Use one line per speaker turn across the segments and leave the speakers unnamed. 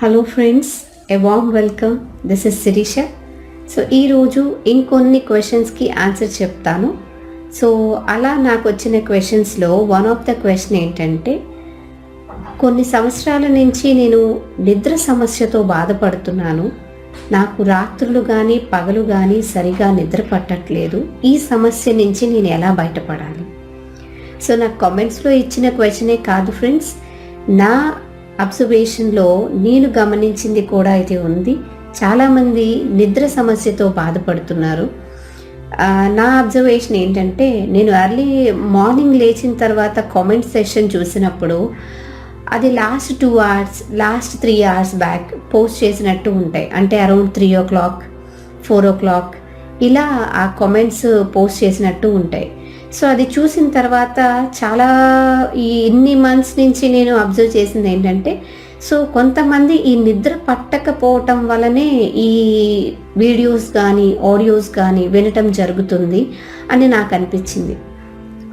Hello friends a warm welcome this is Sirisha so ఈరోజు ఇంకొన్ని క్వశ్చన్స్కి ఆన్సర్ చెప్తాను. సో అలా నాకు వచ్చిన క్వశ్చన్స్లో వన్ ఆఫ్ ద క్వశ్చన్ ఏంటంటే కొన్ని సంవత్సరాల నుంచి నేను నిద్ర సమస్యతో బాధపడుతున్నాను. నాకు రాత్రులు కానీ పగలు కానీ సరిగా నిద్ర పట్టట్లేదు. ఈ సమస్య నుంచి నేను ఎలా బయటపడాలి? సో నాకు కామెంట్స్లో ఇచ్చిన క్వశ్చనే కాదు ఫ్రెండ్స్ నా అబ్జర్వేషన్లో నేను గమనించింది కూడా అయితే ఉంది. చాలామంది నిద్ర సమస్యతో బాధపడుతున్నారు. నా అబ్జర్వేషన్ ఏంటంటే నేను ఎర్లీ మార్నింగ్ లేచిన తర్వాత కామెంట్ సెషన్ చూసినప్పుడు అది last two hours last three hours back post చేసినట్టు ఉంటాయి. అంటే around three o'clock four o'clock ఇలా ఆ కామెంట్స్ పోస్ట్ చేసినట్టు ఉంటాయి. సో అది చూసిన తర్వాత చాలా ఈ ఇన్ని మంత్స్ నుంచి నేను అబ్జర్వ్ చేసింది ఏంటంటే సో కొంతమంది ఈ నిద్ర పట్టకపోవటం వలనే ఈ వీడియోస్ కానీ ఆడియోస్ కానీ వినటం జరుగుతుంది అని నాకు అనిపించింది.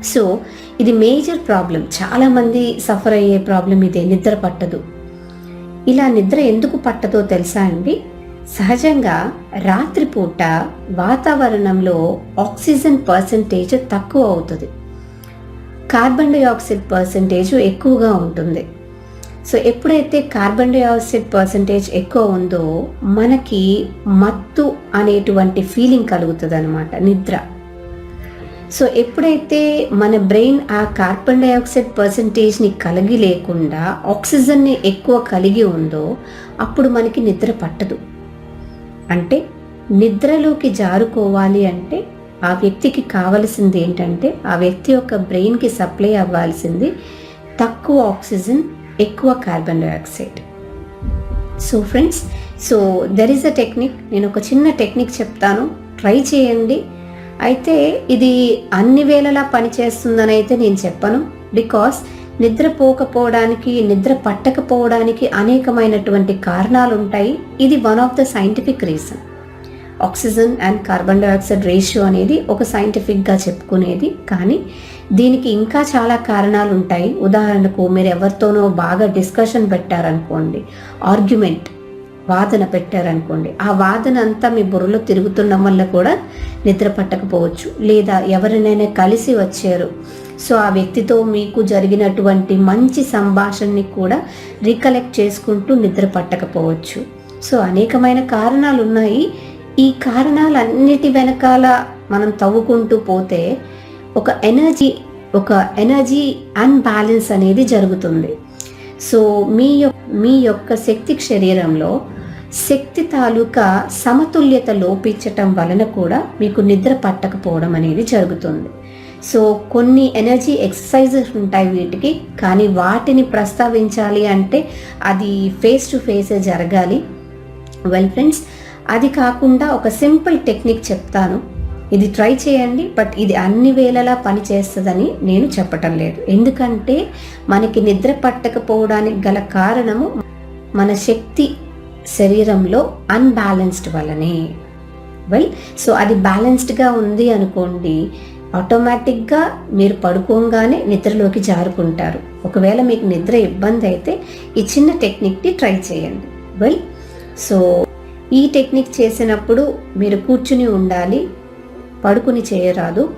సో ఇది మేజర్ ప్రాబ్లం చాలామంది సఫర్ అయ్యే ప్రాబ్లం ఇదే. నిద్ర పట్టదు. ఇలా నిద్ర ఎందుకు పట్టదో తెలుసా అండి? సహజంగా రాత్రిపూట వాతావరణంలో ఆక్సిజన్ పర్సంటేజ్ తక్కువ అవుతుంది. కార్బన్ డైఆక్సైడ్ పర్సంటేజ్ ఎక్కువగా ఉంటుంది. సో ఎప్పుడైతే కార్బన్ డైఆక్సైడ్ పర్సంటేజ్ ఎక్కువ ఉందో మనకి మత్తు అనేటువంటి ఫీలింగ్ కలుగుతుంది అనమాట నిద్ర. సో ఎప్పుడైతే మన బ్రెయిన్ ఆ కార్బన్ డైఆక్సైడ్ పర్సంటేజ్ని కలిగి లేకుండా ఆక్సిజన్ని ఎక్కువ కలిగి ఉందో అప్పుడు మనకి నిద్ర పట్టదు. అంటే నిద్రలోకి జారుకోవాలి అంటే ఆ వ్యక్తికి కావలసింది ఏంటంటే ఆ వ్యక్తి యొక్క బ్రెయిన్కి సప్లై అవ్వాల్సింది తక్కువ ఆక్సిజన్ ఎక్కువ carbon dioxide. So friends so there is a technique నేను ఒక చిన్న టెక్నిక్ చెప్తాను. ట్రై చేయండి. అయితే ఇది అన్ని వేళలా పనిచేస్తుందని అయితే నేను చెప్పను. బికాస్ నిద్రపోకపోవడానికి నిద్ర పట్టకపోవడానికి అనేకమైనటువంటి కారణాలు ఉంటాయి ఇది one of the scientific reason oxygen and carbon dioxide ratio అనేది ఒక సైంటిఫిక్గా చెప్పుకునేది. కానీ దీనికి ఇంకా చాలా కారణాలు ఉంటాయి ఉదాహరణకు మీరు ఎవరితోనో బాగా డిస్కషన్ పెట్టారనుకోండి ఆర్గ్యుమెంట్ వాదన పెట్టారనుకోండి ఆ వాదన అంతా మీ బుర్రలో తిరుగుతున్న వల్ల కూడా నిద్ర పట్టకపోవచ్చు. లేదా ఎవరినైనా కలిసి వచ్చారు సో ఆ వ్యక్తితో మీకు జరిగినటువంటి మంచి సంభాషణని కూడా రికలెక్ట్ చేసుకుంటూ నిద్ర పట్టకపోవచ్చు. సో అనేకమైన కారణాలు ఉన్నాయి ఈ కారణాలన్నిటి వెనకాల మనం తవ్వుకుంటూ పోతే ఒక ఎనర్జీ ఒక ఎనర్జీ అన్బ్యాలెన్స్ అనేది జరుగుతుంది. సో మీ యొక్క మీ యొక్క శక్తి శరీరంలో శక్తి తాలూకా సమతుల్యత లోపించటం వలన కూడా మీకు నిద్ర పట్టకపోవడం అనేది జరుగుతుంది. సో కొన్ని ఎనర్జీ ఎక్సర్సైజెస్ ఉంటాయి వీటికి కానీ వాటిని ప్రస్తావించాలి అంటే అది ఫేస్ టు ఫేసే జరగాలి. వెల్ ఫ్రెండ్స్ అది కాకుండా ఒక సింపుల్ టెక్నిక్ చెప్తాను. ఇది ట్రై చేయండి బట్ ఇది అన్ని వేళలా పని చేస్తుందని నేను చెప్పటం లేదు. ఎందుకంటే మనకి నిద్ర పట్టకపోవడానికి గల కారణము మన శక్తి శరీరంలో అన్బ్యాలెన్స్డ్ వల్లనే. వెల్ సో అది బ్యాలెన్స్డ్గా ఉంది అనుకోండి ఆటోమేటిక్గా మీరు పడుకోగానే నిద్రలోకి జారుకుంటారు. ఒకవేళ మీకు నిద్ర ఇబ్బంది అయితే ఈ చిన్న టెక్నిక్ని ట్రై చేయండి. వెల్ సో ఈ టెక్నిక్ చేసినప్పుడు మీరు కూర్చుని ఉండాలి పడుకుని చేయరాదు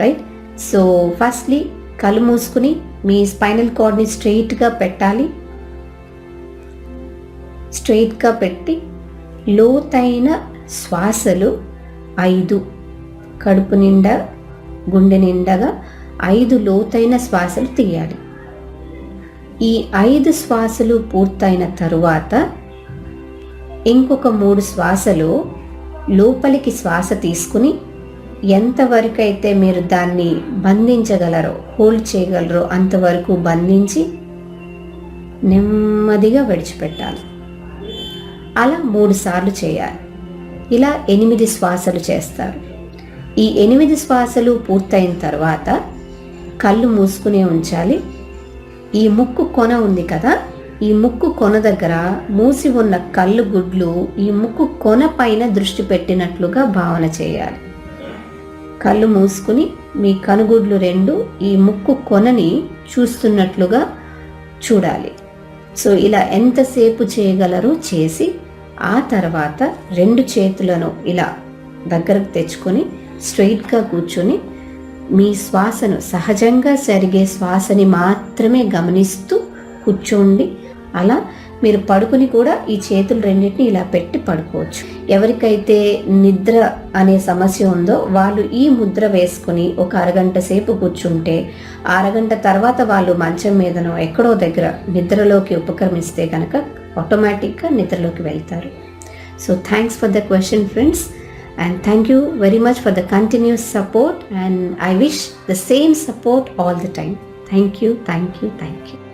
రైట్? సో ఫస్ట్లీ కళ్ళు మూసుకుని మీ స్పైనల్ కార్డ్ని స్ట్రెయిట్గా పెట్టాలి. స్ట్రెయిట్గా పెట్టి లోతైన శ్వాసలు ఐదు కడుపు నిండా గుండె నిండగా ఐదు లోతైన శ్వాసలు తీయాలి. ఈ ఐదు శ్వాసలు పూర్తయిన తరువాత ఇంకొక మూడు శ్వాసలు లోపలికి శ్వాస తీసుకుని ఎంతవరకైతే మీరు దాన్ని బంధించగలరో హోల్డ్ చేయగలరో అంతవరకు బంధించి నెమ్మదిగా విడిచిపెట్టాలి. అలా మూడు సార్లు చేయాలి. ఇలా ఎనిమిది శ్వాసలు చేస్తారు. ఈ ఎనిమిది శ్వాసలు పూర్తయిన తర్వాత కళ్ళు మూసుకునే ఉంచాలి. ఈ ముక్కు కొన ఉంది కదా ఈ ముక్కు కొన దగ్గర మూసి ఉన్న కళ్ళు గుడ్లు ఈ ముక్కు కొన పైన దృష్టి పెట్టినట్లుగా భావన చేయాలి. కళ్ళు మూసుకుని మీ కనుగుడ్లు రెండు ఈ ముక్కు కొనని చూస్తున్నట్లుగా చూడాలి. సో ఇలా ఎంతసేపు చేయగలరో చేసి ఆ తర్వాత రెండు చేతులను ఇలా దగ్గరకు తెచ్చుకొని స్ట్రైట్గా కూర్చొని మీ శ్వాసను సహజంగా జరిగే శ్వాసని మాత్రమే గమనిస్తూ కూర్చోండి. అలా మీరు పడుకుని కూడా ఈ చేతులు రెండింటిని ఇలా పెట్టి పడుకోవచ్చు. ఎవరికైతే నిద్ర అనే సమస్య ఉందో వాళ్ళు ఈ ముద్ర వేసుకుని ఒక అరగంట సేపు కూర్చుంటే అరగంట తర్వాత వాళ్ళు మంచం మీదనో ఎక్కడో దగ్గర నిద్రలోకి ఉపక్రమిస్తే కనుక ఆటోమేటిక్గా నిద్రలోకి వెళ్తారు. So thanks for the question friends. And thank you very much for the continuous support. And i wish the same support all the time. Thank you thank you thank you